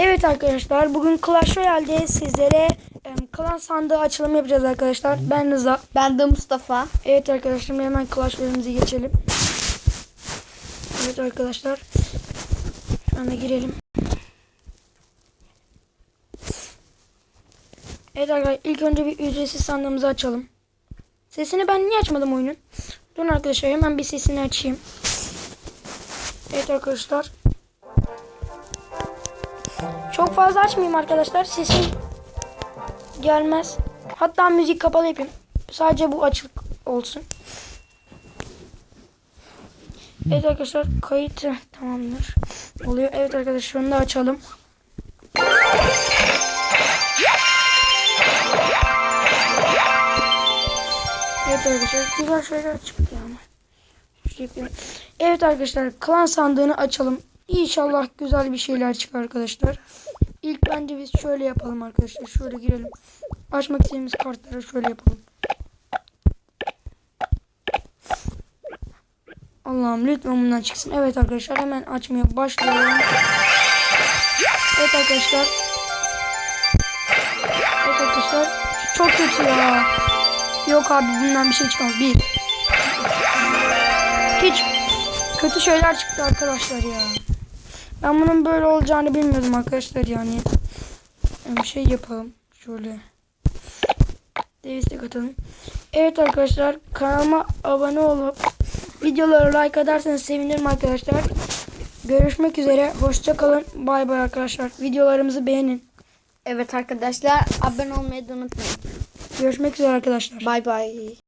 Evet arkadaşlar bugün Clash Royale'de sizlere em, klan sandığı açılımı yapacağız arkadaşlar. Ben Rıza. Ben de Mustafa. Evet arkadaşlar hemen Clash Royale'imize geçelim. Evet arkadaşlar. Şu anda girelim. Evet arkadaşlar ilk önce bir ücretsiz sandığımızı açalım. Sesini ben niye açmadım oyunun? Durun arkadaşlar hemen bir sesini açayım. Evet arkadaşlar. Çok fazla açmayayım arkadaşlar. Sesim gelmez. Hatta müzik kapalı yapayım. Sadece bu açık olsun. Evet arkadaşlar kayıt tamamdır. Oluyor. Evet arkadaşlar şunu da açalım. Evet arkadaşlar güzel şeyler çıktı yapayım. Evet arkadaşlar klan sandığını açalım. İnşallah güzel bir şeyler çıkar arkadaşlar. İlk bence biz şöyle yapalım arkadaşlar. Şöyle girelim. Açmak istediğimiz kartları şöyle yapalım. Allah'ım lütfen bundan çıksın. Evet arkadaşlar hemen açmaya başlıyorum. Evet arkadaşlar. Evet arkadaşlar. Çok kötü ya. Yok abi bundan bir şey çıkmaz. Bir. Hiç kötü şeyler çıktı arkadaşlar ya. Ben bunun böyle olacağını bilmiyordum arkadaşlar yani. Bir şey yapalım. Şöyle. Devistek atalım. Evet arkadaşlar kanalıma abone olup videoları like atarsanız sevinirim arkadaşlar. Görüşmek üzere. Hoşça kalın. Bay bay arkadaşlar. Videolarımızı beğenin. Evet arkadaşlar abone olmayı da unutmayın. Görüşmek üzere arkadaşlar. Bay bay.